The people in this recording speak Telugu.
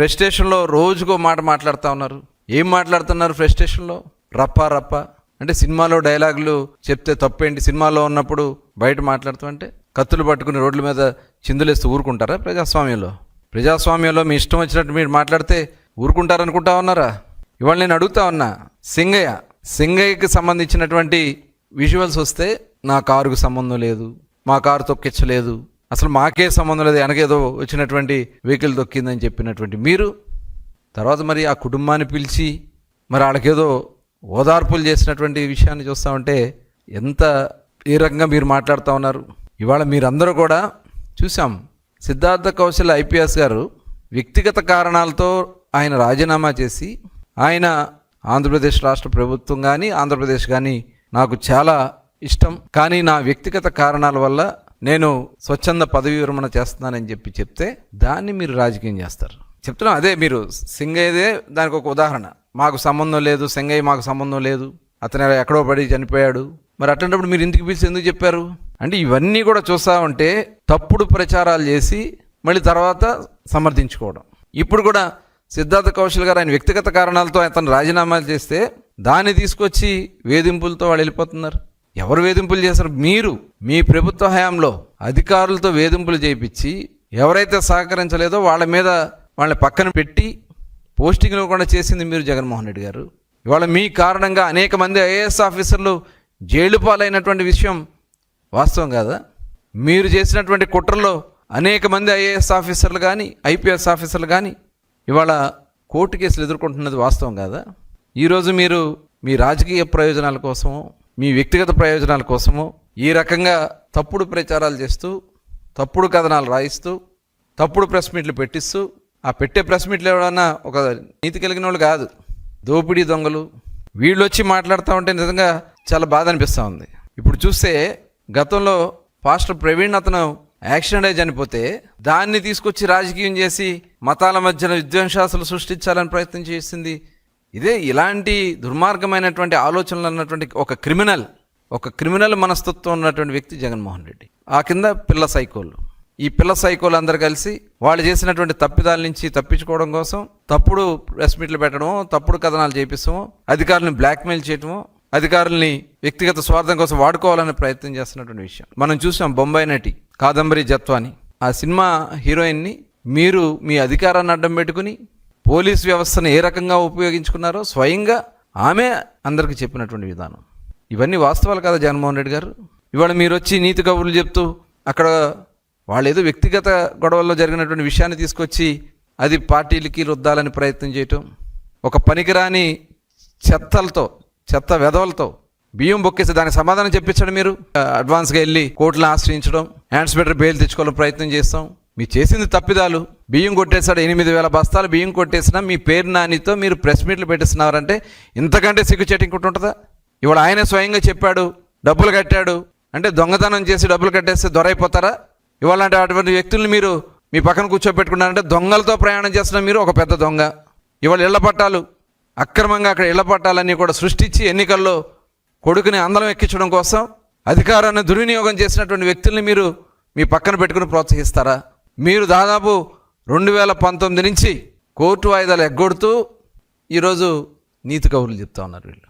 ఫ్రస్ట్రేషన్లో రోజుకో మాట మాట్లాడుతూ ఉన్నారు. ఏం మాట్లాడుతున్నారు ఫ్రస్ట్రేషన్లో రప్ప రప్ప. అంటే సినిమాలో డైలాగులు చెప్తే తప్పేంటి? సినిమాలో ఉన్నప్పుడు బయట మాట్లాడుతూ అంటే కత్తులు పట్టుకుని రోడ్ల మీద చిందులేస్తూ ఊరుకుంటారా ప్రజాస్వామ్యంలో? ప్రజాస్వామ్యంలో మీ ఇష్టం వచ్చినట్టు మీరు మాట్లాడితే ఊరుకుంటారనుకుంటా ఉన్నారా? ఇవాళ నేను అడుగుతా ఉన్నా సింగయ్య సింగయ్యకి సంబంధించినటువంటి విజువల్స్ వస్తే నా కారుకు సంబంధం లేదు మా కారు తొక్కించలేదు అసలు మాకే సంబంధం లేదు వెనకేదో వచ్చినటువంటి వెహికల్ దొక్కిందని చెప్పినటువంటి మీరు. తర్వాత మరి ఆ కుటుంబాన్ని పిలిచి మరి వాళ్ళకేదో ఓదార్పులు చేసినటువంటి విషయాన్ని చూస్తామంటే ఎంత ఏ రకంగా మీరు మాట్లాడుతూ ఉన్నారు. ఇవాళ మీరందరూ కూడా చూసాం సిద్ధార్థ కౌశల్ ఐపీఎస్ గారు వ్యక్తిగత కారణాలతో ఆయన రాజీనామా చేసి ఆయన ఆంధ్రప్రదేశ్ రాష్ట్ర ప్రభుత్వం కానీ ఆంధ్రప్రదేశ్ కానీ నాకు చాలా ఇష్టం. కానీ నా వ్యక్తిగత కారణాల వల్ల నేను స్వచ్ఛంద పదవి విరమణ చేస్తున్నానని చెప్పి చెప్తే దాన్ని మీరు రాజకీయం చేస్తారు. చెప్తున్నాం అదే మీరు సింగయ్యదే దానికి ఒక ఉదాహరణ. మాకు సంబంధం లేదు సింగయ్య మాకు సంబంధం లేదు అతను ఎక్కడో పడి చనిపోయాడు. మరి అట్లాంటప్పుడు మీరు ఇంటికి పిలిచి ఎందుకు చెప్పారు? అంటే ఇవన్నీ కూడా చూస్తా ఉంటే తప్పుడు ప్రచారాలు చేసి మళ్ళీ తర్వాత సమర్థించుకోవడం. ఇప్పుడు కూడా సిద్ధార్థ కౌశల్ గారు ఆయన వ్యక్తిగత కారణాలతో అతను రాజీనామాలు చేస్తే దాన్ని తీసుకొచ్చి వేధింపులతో వాళ్ళు వెళ్ళిపోతున్నారు. ఎవరు వేధింపులు చేశారు? మీరు. మీ ప్రభుత్వ హయాంలో అధికారులతో వేధింపులు చేయించి ఎవరైతే సహకరించలేదో వాళ్ళ మీద వాళ్ళని పక్కన పెట్టి పోస్టింగ్లు కూడా చేసింది మీరు జగన్మోహన్ రెడ్డి గారు. ఇవాళ మీ కారణంగా అనేక మంది ఐఏఎస్ ఆఫీసర్లు జైలు పాలైనటువంటి విషయం వాస్తవం కాదా? మీరు చేసినటువంటి కుట్రలో అనేక మంది ఐఏఎస్ ఆఫీసర్లు కానీ ఐపీఎస్ ఆఫీసర్లు కానీ ఇవాళ కోర్టు కేసులు ఎదుర్కొంటున్నది వాస్తవం కాదా? ఈరోజు మీరు మీ రాజకీయ ప్రయోజనాల కోసమో మీ వ్యక్తిగత ప్రయోజనాల కోసము ఈ రకంగా తప్పుడు ప్రచారాలు చేస్తూ తప్పుడు కథనాలు రాయిస్తూ తప్పుడు ప్రెస్ మీట్లు పెట్టిస్తూ ఆ పెట్టే ప్రెస్ మీట్లు ఎవడన్నా ఒక నీతి కలిగిన వాళ్ళు కాదు. దోపిడీ దొంగలు. వీళ్ళు వచ్చి మాట్లాడుతూ ఉంటే నిజంగా చాలా బాధ అనిపిస్తూ ఉంది. ఇప్పుడు చూస్తే గతంలో పాస్టర్ ప్రవీణ్ అతను యాక్సిడెంట్ అయి చనిపోతే దాన్ని తీసుకొచ్చి రాజకీయం చేసి మతాల మధ్యన విద్వేషాసులు సృష్టించాలని ప్రయత్నం చేసింది ఇదే ఇలాంటి దుర్మార్గమైనటువంటి ఆలోచనలు అన్నటువంటి ఒక క్రిమినల్ ఒక క్రిమినల్ మనస్తత్వం ఉన్నటువంటి వ్యక్తి జగన్మోహన్ రెడ్డి. ఆ కింద పిల్ల సైకోలు. ఈ పిల్ల సైకోలు అందరు కలిసి వాళ్ళు చేసినటువంటి తప్పిదాల నుంచి తప్పించుకోవడం కోసం తప్పుడు ప్రెస్ మీట్లు పెట్టడమో తప్పుడు కథనాలు చేపిస్తామో అధికారులను బ్లాక్మెయిల్ చేయటమో అధికారుల్ని వ్యక్తిగత స్వార్థం కోసం వాడుకోవాలని ప్రయత్నం చేస్తున్నటువంటి విషయం. మనం చూసాం బొంబాయి నటి కాదంబరి జత్వాని. ఆ సినిమా హీరోయిన్ని మీరు మీ అధికారాన్ని అడ్డం పెట్టుకుని పోలీస్ వ్యవస్థను ఏ రకంగా ఉపయోగించుకున్నారో స్వయంగా ఆమె అందరికీ చెప్పినటువంటి విధానం. ఇవన్నీ వాస్తవాలు కదా జగన్మోహన్ రెడ్డి గారు? ఇవాళ మీరు వచ్చి నీతి కబుర్లు చెప్తూ అక్కడ వాళ్ళు ఏదో వ్యక్తిగత గొడవల్లో జరిగినటువంటి విషయాన్ని తీసుకొచ్చి అది పార్టీలకి రుద్దాలని ప్రయత్నం చేయటం ఒక పనికిరాని చెత్తలతో చెత్త వెధవలతో బియ్యం బొక్కేసి దానికి సమాధానం చెప్పించడం మీరు. అడ్వాన్స్గా వెళ్ళి కోర్టులను ఆశ్రయించడం హ్యాండ్స్ బెటర్ బెయిల్ తెచ్చుకోవాలని ప్రయత్నం చేస్తాం. మీరు చేసింది తప్పిదాలు. బియ్యం కొట్టేశాడు ఎనిమిది వేల బస్తాలు బియ్యం కొట్టేసినా మీ పేరు నానితో మీరు ప్రెస్ మీట్లు పెట్టిస్తున్నారంటే ఇంతకంటే సిగ్గుచేట ఇంకుంటుంటుందా ఇవాళ ఆయనే స్వయంగా చెప్పాడు డబ్బులు కట్టాడు. అంటే దొంగతనం చేసి డబ్బులు కట్టేస్తే దొరైపోతారా? ఇవాళ అంటే అటువంటి వ్యక్తుల్ని మీరు మీ పక్కన కూర్చోబెట్టుకున్నారంటే దొంగలతో ప్రయాణం చేస్తున్న మీరు ఒక పెద్ద దొంగ. ఇవాళ ఇళ్ళ పట్టాలు అక్రమంగా అక్కడ ఇళ్ళ పట్టాలన్నీ కూడా సృష్టించి ఎన్నికల్లో కొడుకుని అందలం ఎక్కించడం కోసం అధికారాన్ని దుర్వినియోగం చేసినటువంటి వ్యక్తుల్ని మీరు మీ పక్కన పెట్టుకుని ప్రోత్సహిస్తారా? మీరు దాదాపు రెండు వేల పంతొమ్మిది నుంచి కోర్టు వాయిదాలు ఎగ్గొడుతూ ఈరోజు నీతి కబుర్లు చెప్తా ఉన్నారు వీళ్ళు.